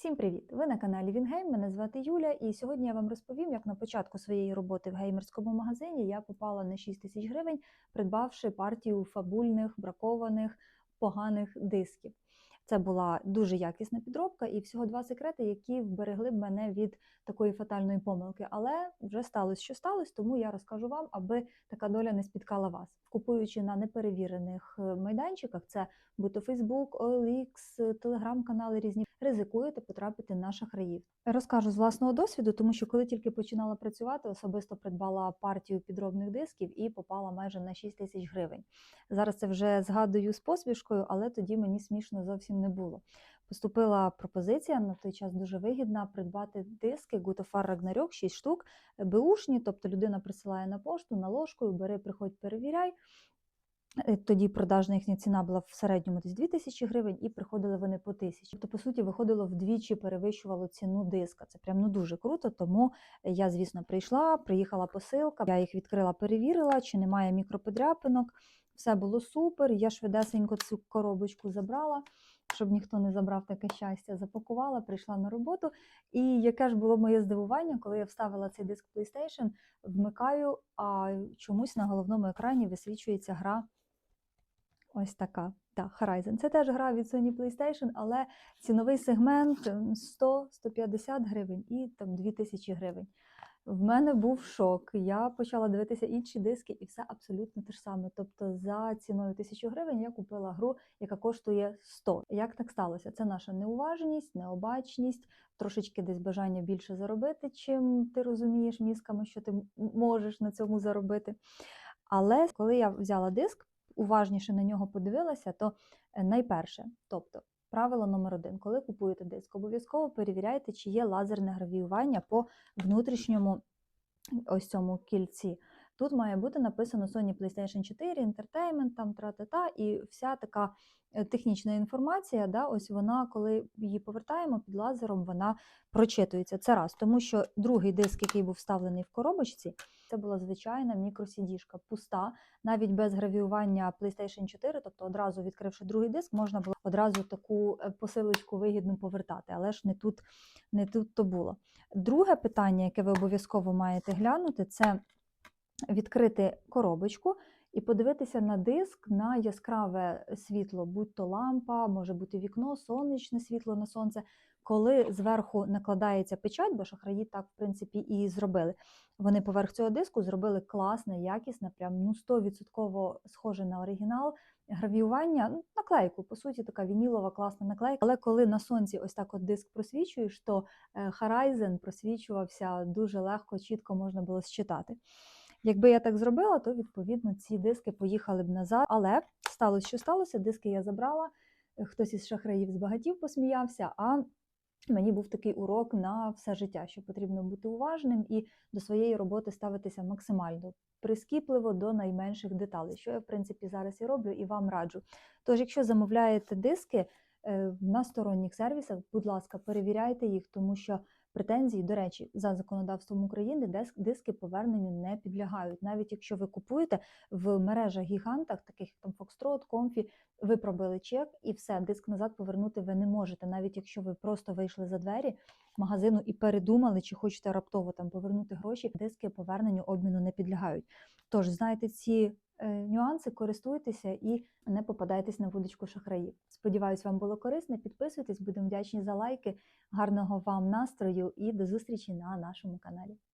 Всім привіт! Ви на каналі Вінгейм. Мене звати Юля, і сьогодні я вам розповім, як на початку своєї роботи в геймерському магазині я попала на 6 тисяч гривень, придбавши партію фабульних, бракованих, поганих дисків. Це була дуже якісна підробка, і всього два секрети, які вберегли б мене від такої фатальної помилки. Але вже сталося, що сталося, тому я розкажу вам, аби така доля не спіткала вас. Купуючи на неперевірених е, майданчиках, це будь то Facebook, OLX, телеграм-канали різні, ризикуєте потрапити на шахраїв. Розкажу з власного досвіду, тому що коли тільки починала працювати, особисто придбала партію підробних дисків і попала майже на 6 тисяч гривень. Зараз це вже згадую з посмішкою, але тоді мені смішно зовсім не було. Поступила пропозиція на той час дуже вигідна придбати диски Gutofar Ragnarok 6 штук, беушні, тобто людина присилає на пошту, наложкою, бери, приходь, перевіряй. Е, Тоді продажна їхня ціна була в середньому десь 2 тисячі гривень, і приходили вони по тисячі. Тобто, по суті, виходило вдвічі перевищувало ціну диска. Це прям ну дуже круто. Тому я, звісно, прийшла, приїхала посилка. Я їх відкрила, перевірила, чи немає мікроподряпинок. Все було супер. Я швидесенько цю коробочку забрала, щоб ніхто не забрав таке щастя. Запакувала, прийшла на роботу. І яке ж було моє здивування, коли я вставила цей диск PlayStation, вмикаю, а чомусь на головному екрані висвічується гра. Ось така. Так, Horizon. Це теж гра від Sony PlayStation, але ціновий сегмент 100-150 гривень і там 2000 гривень. В мене був шок. Я почала дивитися інші диски, і все абсолютно те ж саме. Тобто, за ціною 1000 гривень я купила гру, яка коштує 100. Як так сталося? Це наша неуважність, необачність, трошечки десь бажання більше заробити, чим ти розумієш мізками, що ти можеш на цьому заробити. Але коли я взяла диск, уважніше на нього подивилася, то е, найперше, тобто. Правило номер один. Коли купуєте диск, обов'язково перевіряйте, чи є лазерне гравіювання по внутрішньому ось цьому кільці. Тут має бути написано Sony PlayStation 4, Entertainment, там тра-та-та, і вся така е, технічна інформація, да, ось вона, коли її повертаємо під лазером, вона прочитується. Це раз, тому що другий диск, який був вставлений в коробочці, це була звичайна мікросідішка, пуста, навіть без гравіювання PlayStation 4, тобто одразу відкривши другий диск, можна було одразу таку е, посилочку вигідну повертати, але ж не тут, не тут то було. Друге питання, яке ви обов'язково маєте глянути, це відкрити коробочку і подивитися на диск на яскраве світло, будь то лампа, може бути вікно, сонячне світло на сонце. Коли зверху накладається печать, бо шахраї так, в принципі, і зробили. Вони поверх цього диску зробили класне, якісне, прям ну 100% схоже на оригінал. Гравіювання, ну, наклейку, по суті, така вінілова класна наклейка. Але коли на сонці ось так от диск просвічуєш, то е, Horizon просвічувався дуже легко, чітко можна було считати. Якби я так зробила, то відповідно ці диски поїхали б назад. Але сталося, що сталося, диски я забрала. Хтось із шахраїв збагатів посміявся. а Мені був такий урок на все життя, що потрібно бути уважним і до своєї роботи ставитися максимально прискіпливо до найменших деталей, що я в принципі зараз і роблю, і вам раджу. Тож, якщо замовляєте диски е, на сторонніх сервісах, будь ласка, перевіряйте їх, тому що претензії, до речі, за законодавством України диски поверненню не підлягають. Навіть якщо ви купуєте в мережах гігантах, таких як там Foxtrot, Comfy, ви пробили чек і все, диск назад повернути ви не можете, навіть якщо ви просто вийшли за двері магазину і передумали, чи хочете раптово там повернути гроші, диски поверненню обміну не підлягають. Тож знайте ці нюанси, користуйтеся і не попадайтесь на вудочку шахраїв. Сподіваюсь, вам було корисно. Підписуйтесь, будемо вдячні за лайки. Гарного вам настрою і до зустрічі на нашому каналі.